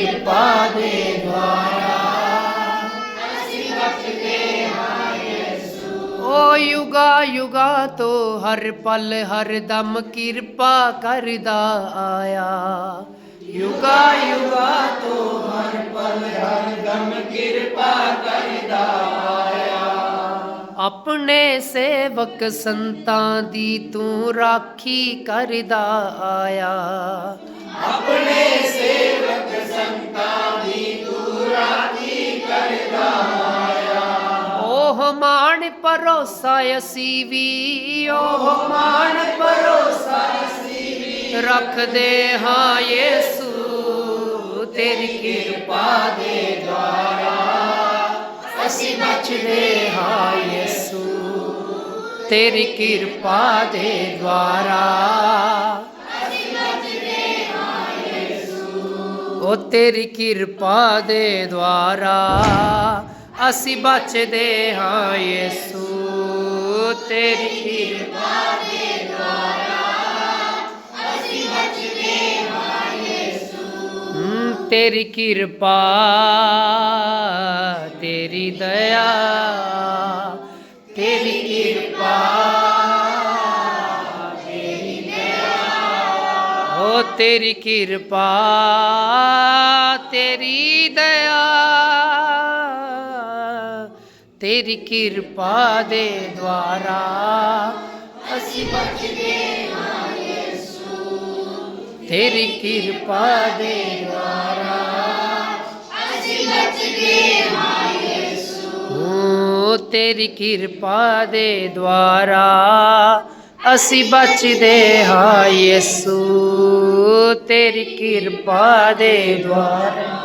ਕਿਰਪਾ ਦੇ ਦੁਆਰਾ। ਓ ਯੁਗਾ ਯੁਗਾ ਤੋਂ ਹਰ ਪਲ, ਹਰ ਦਮ ਕਿਰਪਾ ਕਰਦਾ ਆਇਆ। ਯੁਗਾ ਯੁਗਾ ਤੋਂ ਹਰ ਪਲ, ਹਰ ਦਮ ਕਿਰਪਾ ਕਰਦਾ ਆਇਆ। ਆਪਣੇ ਸੇਵਕ ਸੰਤਾਂ ਦੀ ਤੂੰ ਰਾਖੀ ਕਰਦਾ ਆਇਆ। ਆਪਣੇ ਸੇਵਕ ਮਾਣ ਭਰੋਸਾ ਅਸੀਂ ਵੀ ਓਹ ਮਾਣ ਭਰੋਸਾ ਅਸੀਂ ਵੀ। ਰੱਖਦੇ ਹਾਂ ਯੇਸੂ, ਤੇਰੀ ਕਿਰਪਾ ਦੇ ਦੁਆਰਾ। ਅਸੀਂ ਬਚਦੇ ਹਾਂ ਯੇਸੂ, ਤੇਰੀ ਕਿਰਪਾ ਦੇ ਦੁਆਰਾ। ਉਹ ਤੇਰੀ ਕਿਰਪਾ ਦੇ ਦੁਆਰਾ। ਅਸੀਂ ਬਚਦੇ ਹਾਂ ਯੇਸੂ, ਤੇਰੀ ਕਿਰਪਾ ਦੇ ਦੁਆਰਾ ਅਸੀਂ ਬਚਦੇ ਹਾਂ ਯੇਸੂ। ਤੇਰੀ ਕਿਰਪਾ, ਤੇਰੀ ਦਇਆ, ਤੇਰੀ ਕਿਰਪਾ ਓ ਤੇਰੀ ਕਿਰਪਾ, ਤੇਰੀ ਦਇਆ। ਤੇਰੀ ਕਿਰਪਾ ਦੇ ਦੁਆਰਾ। ਅਸੀਂ ਬਚਦੇ ਹਾਂ ਯੇਸੂ। ਤੇਰੀ ਕਿਰਪਾ ਦੇ ਦੁਆਰਾ। ਅਸੀਂ ਬਚਦੇ ਹਾਂ ਯੇਸੂ। ਤੇਰੀ ਕਿਰਪਾ ਦੇ ਦੁਆਰਾ। ਅਸੀਂ ਬਚਦੇ ਹਾਂ ਯੇਸੂ। ਤੇਰੀ ਕਿਰਪਾ ਦੇ ਦੁਆਰਾ।